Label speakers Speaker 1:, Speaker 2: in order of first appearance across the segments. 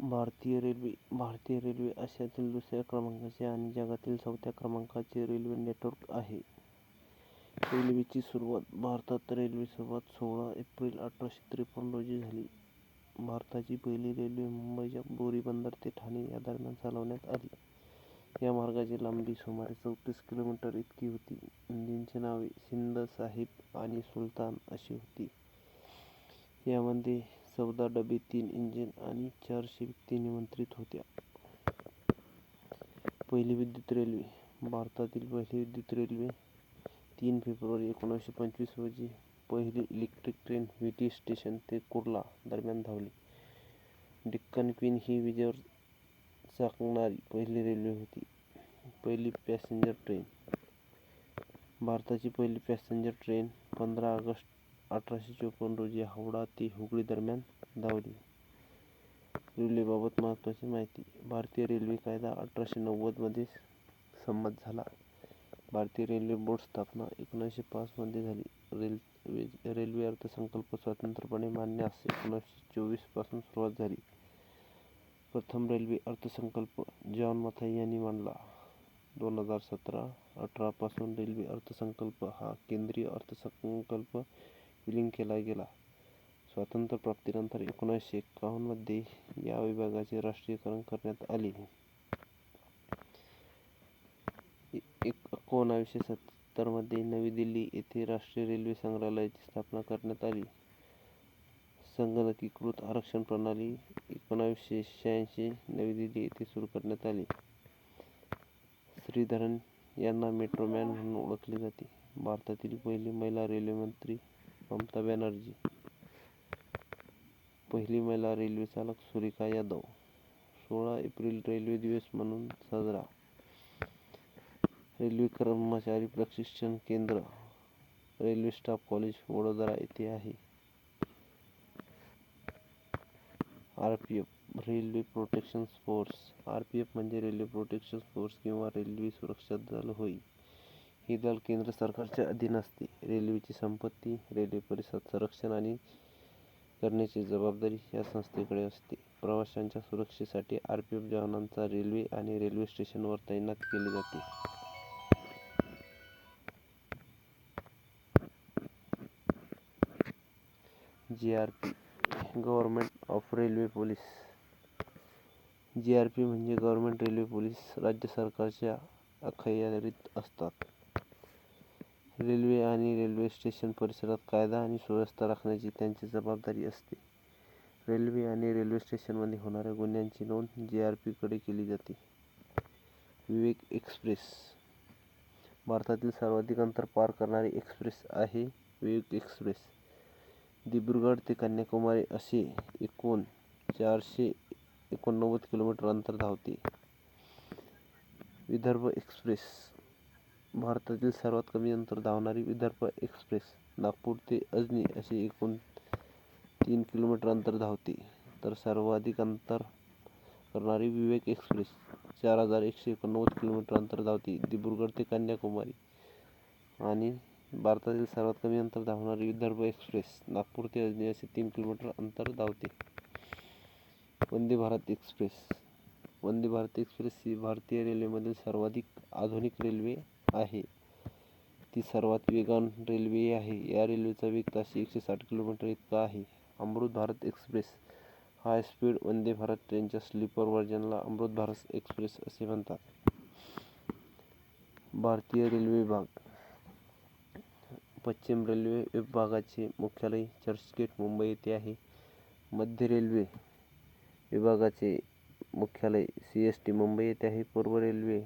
Speaker 1: भारतीय रेल्वे भारतीय रेल्वे आशियातील दुसऱ्या क्रमांकाचे आणि जगातील चौथ्या क्रमांकाचे रेल्वे नेटवर्क आहे. रेल्वेची सुरुवात भारतात रेल्वे सुरुवात सोळा एप्रिल अठराशे त्रेपन्न रोजी झाली. भारताची पहिली रेल्वे मुंबईच्या बोरी बंदर ते ठाणे या दरम्यान चालवण्यात आली. या मार्गाची लांबी सुमारे चौतीस किलोमीटर इतकी होती. इंजिनची नावे सिंध, साहिब आणि सुलतान अशी होती. यामध्ये चौदा डबे, तीन इंजिन आणि चारशे व्यक्ती निमंत्रित होत्या. पहिली विद्युत रेल्वे भारतातील पहिली विद्युत रेल्वे तीन फेब्रुवारी एकोणीसशे पंचवीस रोजी पहिली इलेक्ट्रिक ट्रेन विटी स्टेशन ते कुर्ला दरम्यान धावली. डेक्कन क्वीन ही विजेवर चालणारी पहिली रेल्वे होती. पहिली पॅसेंजर ट्रेन भारताची पहिली पॅसेंजर ट्रेन पंधरा ऑगस्ट अठराशे चोपन्न रोजी हावडा ते हुबळी दरम्यान धावली. रेल्वेबाबत महत्त्वाची माहिती भारतीय रेल्वे कायदा अठराशे नव्वद मध्ये संमत झाला. भारतीय रेल्वे बोर्ड स्थापना एकोणीसशे पाच मध्ये झाली. रेल्वे अर्थसंकल्प स्वतंत्रपणे मांडण्यास एकोणीसशे चोवीस पासून सुरुवात झाली. प्रथम रेल्वे अर्थसंकल्प जॉन मथाई यांनी मांडला. दोन हज़ार सतरा अठरा पासून रेल्वे अर्थसंकल्प हा केंद्रीय अर्थसंकल्प विलीन केला गेला. स्वातंत्र्यप्राप्तीनंतर एकोणीसशे एक्कावन्नमध्ये या विभागाचे राष्ट्रीयकरण करण्यात आले. एकोणीसशे सत्तरमध्ये नवी दिल्ली येथे राष्ट्रीय रेल्वे संग्रहालयाची स्थापना करण्यात आली. संगणकीकृत आरक्षण प्रणाली एकोणावीसशे शहाऐंशी नवी दिल्ली येथे सुरू करण्यात आली. श्रीधरन यांना मेट्रो मॅन म्हणून ओळखले जाते. भारतातील पहिली महिला रेल्वेमंत्री ममता बॅनर्जी. पहिली महिला रेल्वे चालक सुरेखा यादव. सोळा एप्रिल रेल्वे दिवस म्हणून साजरा. रेल्वे कर्मचारी प्रशिक्षण केंद्र, रेल्वे स्टाफ कॉलेज, वडोदरा येथे आहे. R P F railway protection force F म्हणजे रेल्वे प्रोटेक्शन फोर्स किंवा रेल्वे सुरक्षा दल होय. हे दल केंद्र सरकारच्या अधीन असते. रेल्वेची संपत्ती, रेल्वे परिसरात संरक्षण आणि करण्याची जबाबदारी या संस्थेकडे असते. प्रवाशांच्या सुरक्षेसाठी आर पी एफ जवानांचा रेल्वे आणि रेल्वे स्टेशनवर तैनात केले जाते. G R P government of railway police P म्हणजे गव्हर्नमेंट रेल्वे पोलीस राज्य सरकारच्या अखत्यारीत असतात. रेल्वे आणि रेल्वे स्टेशन परिसरात कायदा आणि सुव्यवस्था राखण्याची त्यांची जबाबदारी असते. रेल्वे आणि रेल्वे स्टेशनमध्ये होणाऱ्या गुन्ह्यांची नोंद जे आर पीकडे केली जाते. विवेक एक्सप्रेस भारतातील सर्वाधिक अंतर पार करणारी एक्सप्रेस आहे विवेक एक्सप्रेस. दिब्रुगढ ते कन्याकुमारी असे एकूण चारशे एकोणनव्वद किलोमीटर अंतर धावते. विदर्भ एक्सप्रेस भारतातील सर्वात कमी अंतर धावणारी विदर्भ एक्सप्रेस नागपूर ते अजनी असे एकूण तीन किलोमीटर अंतर धावते. तर सर्वाधिक अंतर करणारी विवेक एक्सप्रेस चार हजार एकशे एकोणनव्वद किलोमीटर अंतर धावते दिब्रुगढ ते कन्याकुमारी. आणि भारतातील सर्वात कमी अंतर धावणारी विदर्भ एक्सप्रेस नागपूर ते अजनी असे तीन किलोमीटर अंतर धावते. वंदे भारत एक्सप्रेस वंदे भारत एक्सप्रेस ही भारतीय रेल्वेमधील सर्वाधिक आधुनिक रेल्वे आहे. ती सर्वात वेगवान रेल्वे आहे. या रेल्वेचा वेग ताशी एकशे साठ किलोमीटर इतका आहे. Amrit Bharat express high speed Vande Bharat ट्रेनच्या स्लीपर वर्जनला अमृत भारत एक्सप्रेस असे म्हणतात. भारतीय रेल्वे विभाग पश्चिम रेल्वे विभागाचे मुख्यालय चर्चगेट मुंबई येथे आहे. मध्य रेल्वे विभागाचे मुख्यालय सी एस टी मुंबई येथे आहे. पूर्व रेल्वे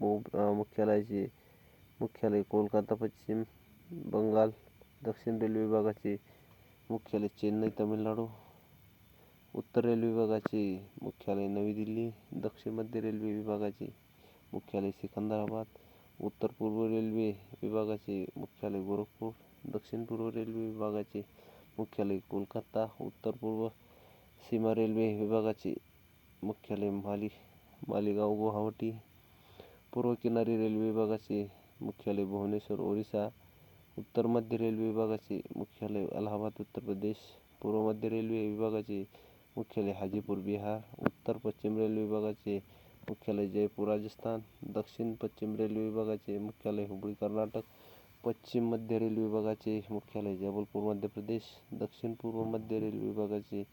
Speaker 1: मुख्यालयाचे मुख्यालय कोलकाता पश्चिम बंगाल. दक्षिण रेल्वे विभागाचे मुख्यालय चेन्नई तामिळनाडू. उत्तर रेल्वे विभागाचे मुख्यालय नवी दिल्ली. दक्षिण मध्य रेल्वे विभागाचे मुख्यालय सिकंदराबाद. उत्तर पूर्व रेल्वे विभागाचे मुख्यालय गोरखपूर. दक्षिण पूर्व रेल्वे विभागाचे मुख्यालय कोलकाता. उत्तर पूर्व सीमा रेल्वे विभागाचे मुख्यालय माली मालेगाव गुवाहाटी. पूर्व किनारी रेल्वे विभागाचे मुख्यालय भुवनेश्वर, ओरिसा. उत्तर मध्य रेल्वे विभागाचे मुख्यालय अलाहाबाद, उत्तर प्रदेश. पूर्व मध्य रेल्वे विभागाचे मुख्यालय हाजीपूर, बिहार, उत्तर पश्चिम रेल्वे विभागाचे मुख्यालय जयपूर, राजस्थान, दक्षिण पश्चिम रेल्वे विभागाचे मुख्यालय हुबळी, कर्नाटक, पश्चिम मध्य रेल्वे विभागाचे मुख्यालय जबलपूर, मध्य प्रदेश, दक्षिण पूर्व मध्य रेल्वे विभागाचे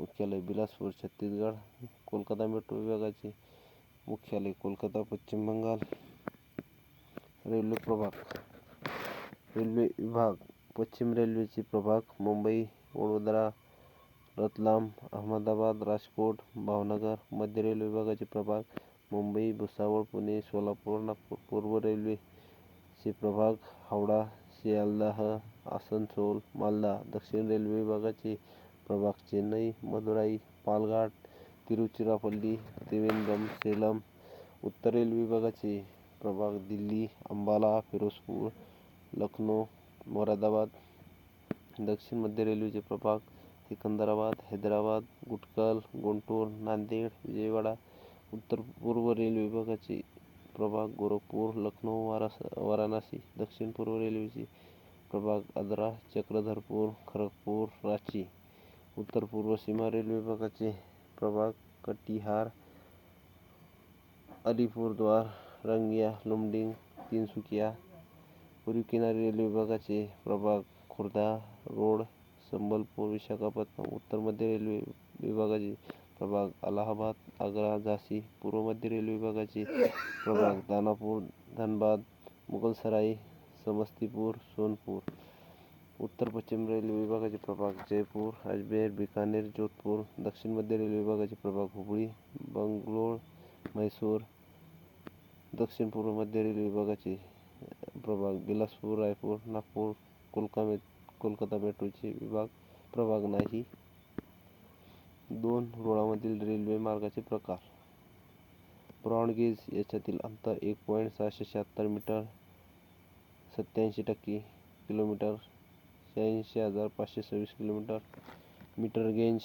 Speaker 1: मुख्यालय बिलासपूर, छत्तीसगड, कोलकाता मेट्रो विभागाचे मुख्यालय कोलकाता, पश्चिम बंगाल रेल्वे प्रभाग. रेल्वे विभाग पश्चिम रेल्वेचे प्रभाग मुंबई वडोदरा रतलाम अहमदाबाद राजकोट भावनगर मध्य रेल्वे विभागाचे प्रभाग मुंबई भुसावळ पुणे सोलापूर नागपूर पूर्व रेल्वेचे प्रभाग हावडा सियालदाह आसनसोल मालदा दक्षिण रेल्वे विभागाचे प्रभाग चेन्नई मदुराई पालघाट तिरुचिरापल्ली त्रिवेंद्रम सेलम उत्तर रेल्वे विभागाचे प्रभाग, दिल्ली, अंबाला, फिरोजपुर, लखनऊ, मुरादाबाद, दक्षिण मध्य रेल्वेचे प्रभाग, सिकंदराबाद, हैदराबाद गुटकल गुंटूर, नांदेड, विजयवाडा, उत्तर पूर्व रेल्वे विभागाचे प्रभाग, गोरखपूर, लखनऊ, वारास, वाराणसी, दक्षिण पूर्व रेल्वेचे प्रभाग आग्रा चक्रधरपूर, खरगपूर, रांची, उत्तर पूर्व सीमा रेल्वे विभागाचे प्रभाग, कटिहार, अलीपुरद्वार रंगिया लुमडिंग तिनसुकिया पूर्व किनारी रेल्वे विभागाचे प्रभाग खुर्दा रोड संबलपूर विशाखापट्टणम उत्तर मध्य रेल्वे विभागाचे प्रभाग अलाहाबाद आग्रा झासी पूर्व मध्य रेल्वे विभागाचे प्रभाग दानापूर धनबाद मुगलसराई समस्तीपूर सोनपूर. उत्तर पश्चिम रेल्वे विभागाचे प्रभाग जयपूर अजमेर बिकानेर जोधपूर दक्षिण मध्य रेल्वे विभागाचे प्रभाग हुबळी बंगलोर म्हैसूर दक्षिण पूर्व मध्य रेल्वे विभागाचे प्रभाग बिलासपूर रायपूर नागपूर कोलका कोलकाता मेट्रोचे विभाग प्रभाग नाही. दोन रुळामधील रेल्वे मार्गाचे प्रकार. ब्रॉडगेज याच्यातील अंतर एक पॉईंट सहाशे शहात्तर मीटर सत्याऐंशी टक्के किलोमीटर शहाऐंशी हजार पाचशे सव्वीस किलोमीटर. मीटर गेज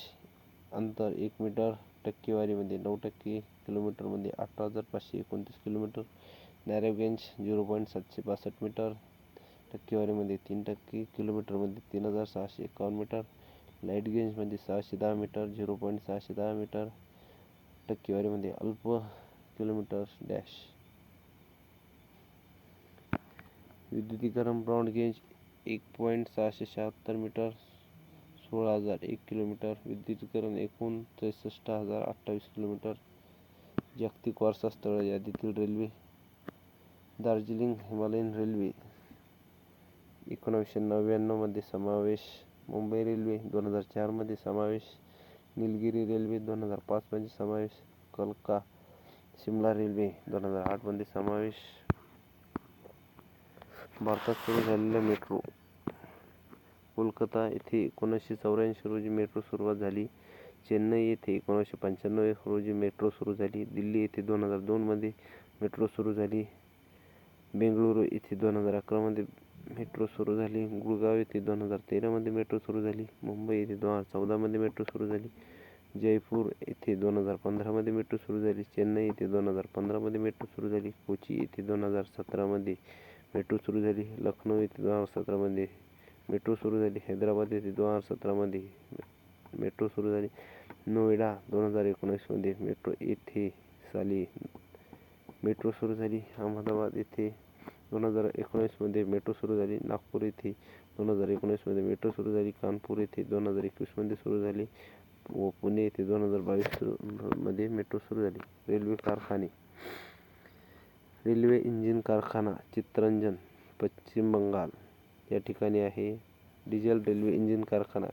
Speaker 1: अंतर एक मीटर टक्केवारीमध्ये नऊ टक्के किलोमीटरमध्ये अठरा हजार पाचशे एकोणतीस किलोमीटर. नॅरो झिरो पॉईंट सातशे बासष्ट मीटर. टक्केवारीमध्ये तीन टक्के किलोमीटरमध्ये तीन हजार सहाशे एकावन्न मीटर. लाइट गेंजमध्ये सहाशे दहा मीटर झिरो पॉईंट सहाशे दहा मीटर. टक्केवारीमध्ये अल्प किलोमीटर डॅश. विद्युतीकरण ब्रॉड गेंज एक पॉईंट सहाशे शहात्तर मीटर. सोळा हजार एक किलोमीटर. विद्युतीकरण एकूण त्रेसष्ट हजार अठ्ठावीस किलोमीटर. जागतिक वारसा स्थळ यादीतील रेल्वे दार्जिलिंग हिमालयन रेल्वे एकोणावीसशे नव्याण्णवमध्ये समावेश मुंबई रेल्वे दोन हजार चारमध्ये समावेश निलगिरी रेल्वे दोन हजार पाचमध्ये समावेश कलका शिमला रेल्वे दोन हजार आठमध्ये समावेश भारतात सुरू झालेल्या मेट्रो. कोलकाता येथे एकोणीसशे चौऱ्याऐंशी रोजी मेट्रो सुरुवात झाली. चेन्नई येथे एकोणीसशे पंच्याण्णव रोजी मेट्रो सुरू झाली दिल्ली येथे दोन हजार दोनमध्ये मेट्रो सुरू झाली बेंगळुरू येथे दोन हजार अकरामध्ये मेट्रो सुरू झाली गुळगाव येथे दोन हजार तेरामध्ये मेट्रो सुरू झाली मुंबई येथे दोन हजार चौदामध्ये मेट्रो सुरू झाली जयपूर येथे दोन हजार पंधरामध्ये मेट्रो सुरू झाली चेन्नई येथे दोन हजार पंधरामध्ये मेट्रो सुरू झाली कोची येथे दोन हजार सतरामध्ये मेट्रो सुरू झाली लखनौ येथे दोन हजार सतरामध्ये मेट्रो सुरू झाली हैदराबाद येथे दोन हजार सतरामध्ये मेट्रो सुरू झाली नोएडा दोन हजार एकोणीसमध्ये मेट्रो येथे साली मेट्रो सुरू झाली. अहमदाबाद येथे दोन हजार एकोणीसमध्ये मेट्रो सुरू झाली. नागपूर येथे दोन हजार एकोणीसमध्ये मेट्रो सुरू झाली. कानपूर येथे दोन हजार एकवीसमध्ये सुरू झाली. व पुणे येथे दोन हजार बावीसमध्ये मेट्रो सुरू झाली. रेल्वे कारखाने. रेल्वे इंजिन कारखाना चित्तरंजन पश्चिम बंगाल. या ठिकाणी आहे. डिझेल रेल्वे इंजिन कारखाना.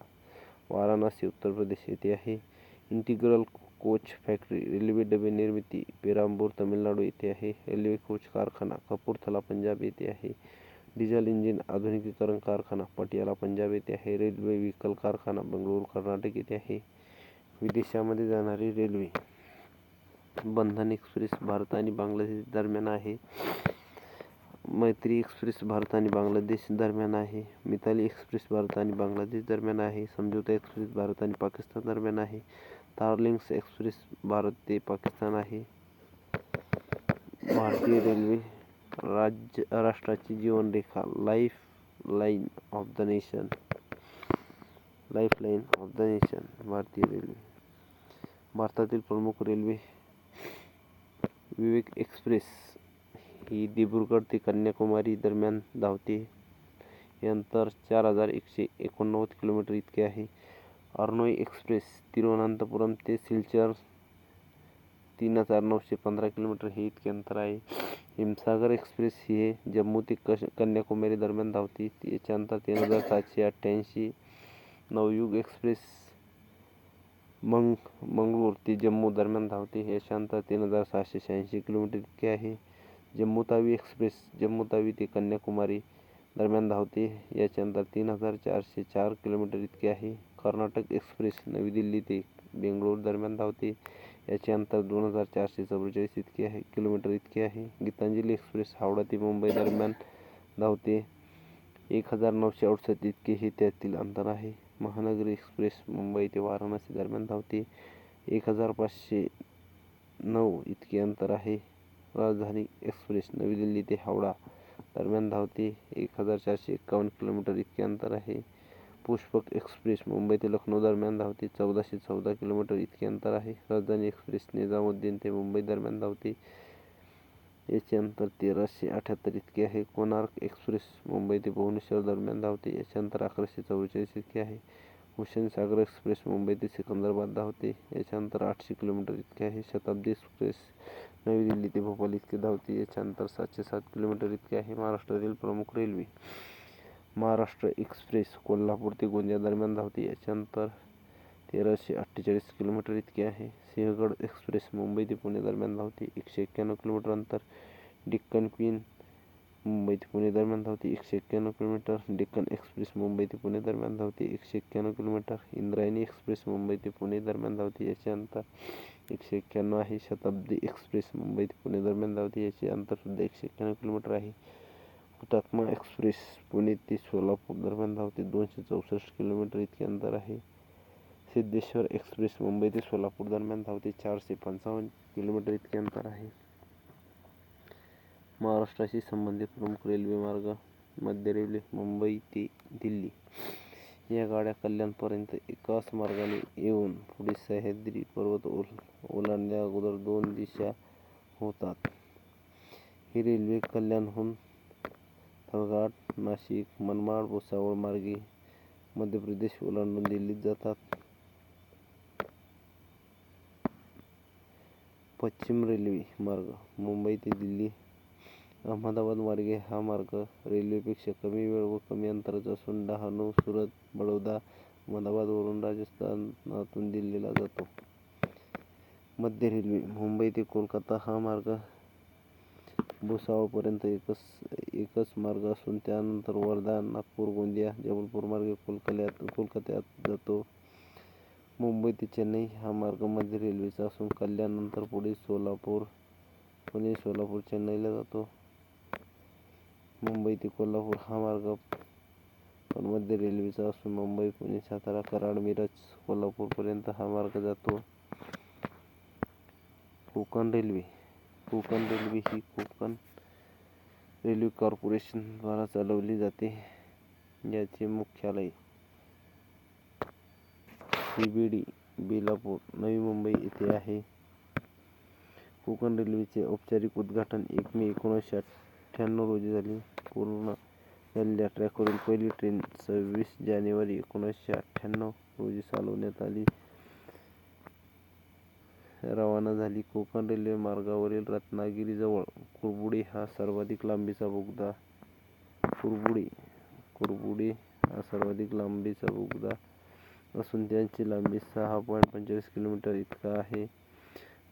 Speaker 1: वाराणसी उत्तर प्रदेश येथे आहे. इंटिग्रल कोच फॅक्टरी रेल्वे डबे निर्मिती पेरांबूर तमिळनाडू येथे आहे. रेल्वे कोच कारखाना कपूरथला पंजाब येथे आहे. डिझेल इंजिन आधुनिकीकरण कारखाना पटियाला पंजाब येथे आहे. रेल्वे व्हेकल कारखाना बंगळुरू कर्नाटक येथे आहे. विदेशामध्ये जाणारी रेल्वे बंधन एक्सप्रेस भारत आणि बांगलादेश दरम्यान आहे. मैत्री एक्सप्रेस भारत आणि बांगलादेश दरम्यान आहे. मिताली एक्सप्रेस भारत आणि बांगलादेश दरम्यान आहे. समझोता एक्सप्रेस भारत आणि पाकिस्तान दरम्यान आहे. तारलिंक्स एक्सप्रेस भारत ते पाकिस्तान आहे. भारतीय रेल्वे राज्य, राष्ट्राची जीवनरेखा life line of the nation life line of the nation, भारतीय रेल्वे. भारतातील प्रमुख रेल्वे विवेक एक्सप्रेस ही दिब्रुगढ ते कन्याकुमारी दरम्यान धावते. हे अंतर चार हज़ार एकशे एकोणनव्वद किलोमीटर इतके आहे. अर्नोई एक्सप्रेस तिरुवनंतपुरम ते सिलचर तीन हज़ार नऊशे पंधरा किलोमीटर हे इतके अंतर आहे. हिमसागर एक्सप्रेस हे जम्मू ते कन्याकुमारी दरम्यान धावते. याचे अंतर तीन हज़ार सातशे अठ्ठ्याऐंशी. नवयुग एक्सप्रेस मंग, मंगळूर ते जम्मू दरम्यान धावते. याचे अंतर तीन हज़ार सहाशे शहाऐंशी किलोमीटर इतके आहे. जम्मू तावी एक्सप्रेस जम्मू तावी ते कन्याकुमारी दरम्यान धावते. याचे अंतर तीन हजार चारशे चार किलोमीटर इतके आहे. कर्नाटक एक्सप्रेस नवी दिल्ली ते बेंगळूर दरम्यान धावते. याचे अंतर दोन हजार चारशे चव्वेचाळीस इतके आहे किलोमीटर इतके आहे. गीतांजली एक्सप्रेस हावडा ते मुंबई दरम्यान धावते. एक हजार नऊशे अडुसष्ट इतके हे त्यातील अंतर आहे. महानगरी एक्सप्रेस मुंबई ते वाराणसी दरम्यान धावते. एक हजार पाचशे नऊ इतके अंतर आहे. राजधानी एक्सप्रेस, नवी दिल्ली ते हावडा दरम्यान धावते. एक हज़ार चारशे एकावन्न किलोमीटर इतके अंतर आहे. पुष्पक एक्सप्रेस, मुंबई ते लखनौ दरम्यान धावते. चौदाशे चौदा किलोमीटर इतके अंतर आहे. राजधानी एक्सप्रेस, निजामुद्दीन ते मुंबई दरम्यान धावते. याचे अंतर तेराशे अठ्ठ्याहत्तर इतके आहे. कोणार्क एक्सप्रेस, मुंबई ते भुवनेश्वर दरम्यान धावते. याचे अंतर अकराशे चव्वेचाळीस इतके आहे. हुसेन सागर एक्सप्रेस, मुंबई ते सिकंदराबाद धावते. याचे अंतर आठशे किलोमीटर इतके आहे. शताब्दी एक्सप्रेस नवी दिल्ली ते भोपाळ इतके धावते. याचे अंतर सातशे सात किलोमीटर इतके आहे. महाराष्ट्रातील प्रमुख रेल्वे, महाराष्ट्र एक्सप्रेस, कोल्हापूर ते गोंदिया दरम्यान धावते. याचे अंतर तेराशे अठ्ठेचाळीस किलोमीटर इतके आहे. सिंहगड एक्सप्रेस मुंबई ते पुणे दरम्यान धावते. एकशे एक्क्याण्णव किलोमीटर अंतर. डेक्कन क्वीन मुंबई ते पुणे दरम्यान धावते. एकशे एक्क्याण्णव किलोमीटर. डेक्कन एक्सप्रेस मुंबई ते पुणे दरम्यान धावते. एकशे एक्क्याण्णव किलोमीटर. इंद्रायणी एक्सप्रेस मुंबई ते पुणे दरम्यान धावते. याचे अंतर एकशे एक्क्याण्णव आहे. शताब्दी एक्सप्रेस मुंबई ते पुणे दरम्यान धावते. याचे अंतर सुद्धा एकशे एक्क्याण्णव किलोमीटर आहे. हुतात्मा एक्सप्रेस पुणे ते सोलापूर दरम्यान धावते. दोनशे चौसष्ट किलोमीटर इतके अंतर आहे. सिद्धेश्वर एक्सप्रेस मुंबई ते सोलापूर दरम्यान धावते. चारशे पंचावन्न किलोमीटर इतके अंतर आहे. महाराष्ट्राशी संबंधित प्रमुख रेल्वे मार्ग मध्य रेल्वे मुंबई ते दिल्ली या गाड्या कल्याणपर्यंत एकाच मार्गाने येऊन पुढे सह्याद्री पर्वत ओलांडल्या अगोदर दोन दिशा होतात. ही रेल्वे कल्याणहून थारघाट, नाशिक, मनमाड, भुसावळ मार्गे मध्य प्रदेश ओलांडून दिल्लीत जातात. पश्चिम रेल्वे मार्ग मुंबई ते दिल्ली अहमदाबाद मार्गे हा मार्ग रेल्वेपेक्षा कमी वेळ व कमी अंतराचा असून डहाणू, सुरत, बडोदा, अहमदाबादवरून राजस्थानातून दिल्लीला जातो. मध्य रेल्वे मुंबई ते कोलकाता हा मार्ग भुसावळपर्यंत एकच मार्ग असून त्यानंतर वर्धा, नागपूर, गोंदिया, जबलपूर मार्गे कोलकात्यात जातो. मुंबई ते चेन्नई हा मार्ग मध्य रेल्वेचा असून कल्याण नंतर पुढे सोलापूर, पुणे, सोलापूर, चेन्नईला जातो. मुंबई ते कोल्हापूर हा मार्ग पण मध्य रेल्वेचा असून मुंबई, पुणे, सातारा, कराड, मिरज, कोल्हापूरपर्यंत हा मार्ग जातो. कोकण रेल्वे कोकण रेल्वे ही कोकण रेल्वे कॉर्पोरेशनद्वारा चालवली जाते. याचे मुख्यालय सीबीडी, बेलापूर, नवी मुंबई येथे आहे. कोकण रेल्वेचे औपचारिक उद्घाटन एक मे एकोणीसशे अठ्ठ्याण्णव रोजी झाले. पूर्ण झालेल्या ट्रॅकवरील पहिली ट्रेन सव्वीस जानेवारी एकोणीसशे अठ्ठ्याण्णव रोजी चालवण्यात आली. रवाना झाली. कोकण रेल्वे मार्गावरील रत्नागिरीजवळ कुरबुडे हा सर्वाधिक लांबीचा बोगदा कुरबुडे हा सर्वाधिक लांबीचा बोगदा असून त्याची लांबी सहा पॉईंट पंचेचाळीस किलोमीटर इतका आहे.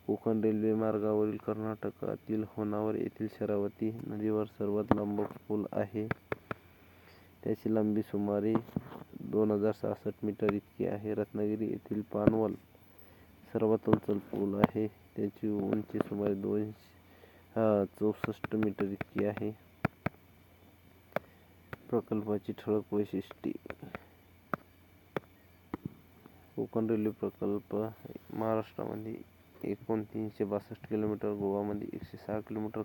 Speaker 1: कोकण रेल्वे मार्गावरील कर्नाटकातील होनावर येथील शरावती नदीवर सर्वात लांब पूल आहे. त्याची लांबी सुमारे दोन हजार सहासष्ट मीटर इतकी आहे. रत्नागिरी येथील पानवल सर्वात उंच पूल आहे. त्याची उंची सुमारे चौसष्ट मीटर इतकी आहे. प्रकल्पाची ठळक वैशिष्ट्ये कोकण रेल्वे प्रकल्प महाराष्ट्रामध्ये एकूण तीनशे बासष्ट किलोमीटर, गोव्यामध्ये एकशे सहा किलोमीटर,